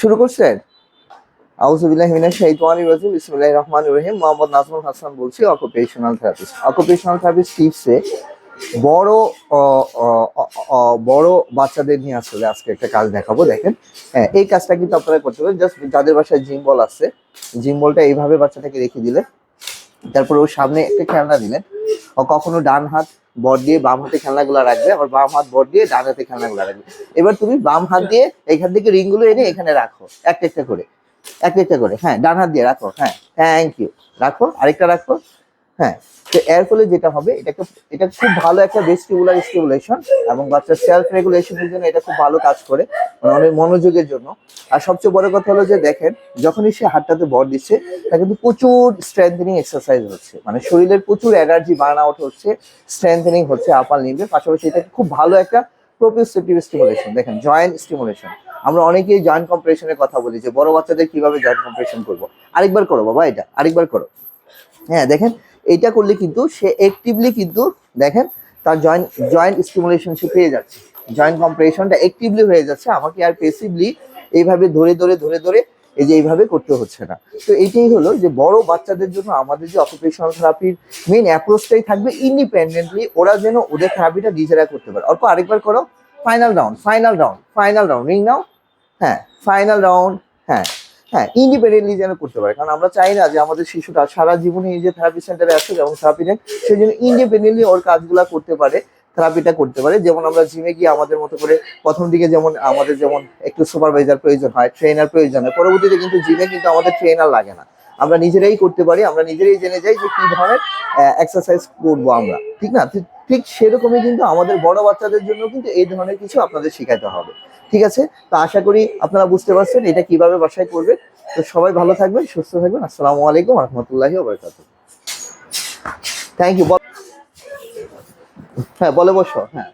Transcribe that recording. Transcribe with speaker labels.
Speaker 1: শুরু করছেন? রহমানির রহিম। মোহাম্মদ নাজমুল হাসান বলছি অকুপেশনাল থেরাপিস্ট অকুপেশনাল থেরাপিস্ট টিপসে বড় বড় বাচ্চাদের নিয়ে আসলে আজকে একটা কাজ দেখাবো, দেখেন। হ্যাঁ এই কাজটা কিন্তু আপনারা করতে পারেন। জাস্ট যাদের বাসায় জিম বল আছে জিম বলটা এইভাবে বাচ্চাটাকে রেখে দিলে তারপরে ওর সামনে একটা খেলনা দিলেন। ও কখনো ডান হাত বট দিয়ে বাম হাতে খেলনাগুলো রাখবে, আবার বাম হাত বর দিয়ে ডান হাতে খেলনাগুলো রাখবে। এবার তুমি বাম হাত দিয়ে এখান থেকে রিংগুলো এনে এখানে রাখো, একটা একটা করে, একটা একটা করে। হ্যাঁ ডান হাত দিয়ে রাখো হ্যাঁ থ্যাংক ইউ রাখো, আরেকটা রাখো হ্যাঁ তো এর ফলে যেটা হবে এটাকে এটা খুব ভালো একটা ভেস্টিবুলার স্টিমুলেশন এবং বাচ্চার সেলফ রেগুলেশনের জন্য এটা খুব ভালো কাজ করে। মানে অনেক মনোযোগের জন্য। আর সবচেয়ে বড় কথা হলো যে দেখেন, যখনই সে হাতটাতে বল দিচ্ছে তা কিন্তু প্রচুর স্ট্রেংথেনিং এক্সারসাইজ হচ্ছে। মানে শরীরের প্রচুর এনার্জি বার্ন আউট হচ্ছে স্ট্রেংথেনিং হচ্ছে আপার লিম্বে পাশাপাশি এটা খুব ভালো একটা প্রোপিওসেটিভ স্টিমুলেশন দেখেন জয়েন্ট স্টিমুলেশন আমরা অনেকেই জয়েন্ট কম্প্রেশনের কথা বলি যে, বড় বাচ্চাদের কীভাবে জয়েন্ট কম্প্রেশন করব? আরেকবার করো বাবা এটা, আরেকবার করো। হ্যাঁ দেখেন এটা করলে কিন্তু সে অ্যাক্টিভলি কিন্তু, দেখেন, তার জয়েন্ট জয়েন্ট স্টিমুলেশন সে পেয়ে যাচ্ছে। জয়েন্ট কম্প্রেশনটা অ্যাক্টিভলি হয়ে যাচ্ছে, আমাকে আর পেসিভলি এইভাবে ধরে ধরে ধরে ধরে এই যে এইভাবে করতে হচ্ছে না। তো এইটাই হলো যে বড় বাচ্চাদের জন্য আমাদের যে অকুপেশনাল থেরাপির মেইন অ্যাপ্রোচটাই থাকবে ইন্ডিপেন্ডেন্টলি ওরা যেন ওদের থেরাপিটা নিজেরা করতে পারে। অল্প আরেকবার করো final round final round final round ring নাও হ্যাঁ ফাইনাল রাউন্ড হ্যাঁ হ্যাঁ ইন্ডিপেন্ডেন্টলি যেন করতে পারে। কারণ আমরা চাই না যে আমাদের শিশুটা সারা জীবনে এই যে থেরাপি সেন্টারে আছে যেমন থেরাপি নেন সেই জন্য ইন্ডিপেন্ডেন্টলি ওর কাজগুলো করতে পারে। থেরাপিটা করতে পারে। যেমন আমরা জিমে গিয়ে আমাদের মতো করে প্রথম দিকে যেমন আমাদের যেমন একটু সুপারভাইজার প্রয়োজন হয় ট্রেনার প্রয়োজন হয়, পরবর্তীতে কিন্তু জিমে কিন্তু আমাদের ট্রেনার লাগে না। আমরা নিজেরাই করতে পারি, আমরা নিজেরাই জেনে যাই যে কি ধরনের এক্সারসাইজ করব আমরা। ঠিক না? ঠিক- সেরকমই কিন্তু আমাদের বড় বাচ্চাদের জন্য কিন্তু এই ধরনের কিছু আপনাদের শেখাতে হবে। ঠিক আছে? তো আশা করি আপনারা বুঝতে পারছেন এটা কীভাবে বাসায় করবে। তো সবাই ভালো থাকবেন, সুস্থ থাকবেন। আসসালামু আলাইকুম রহমতুল্লাহি থ্যাংক ইউ হ্যাঁ বলে বসো হ্যাঁ।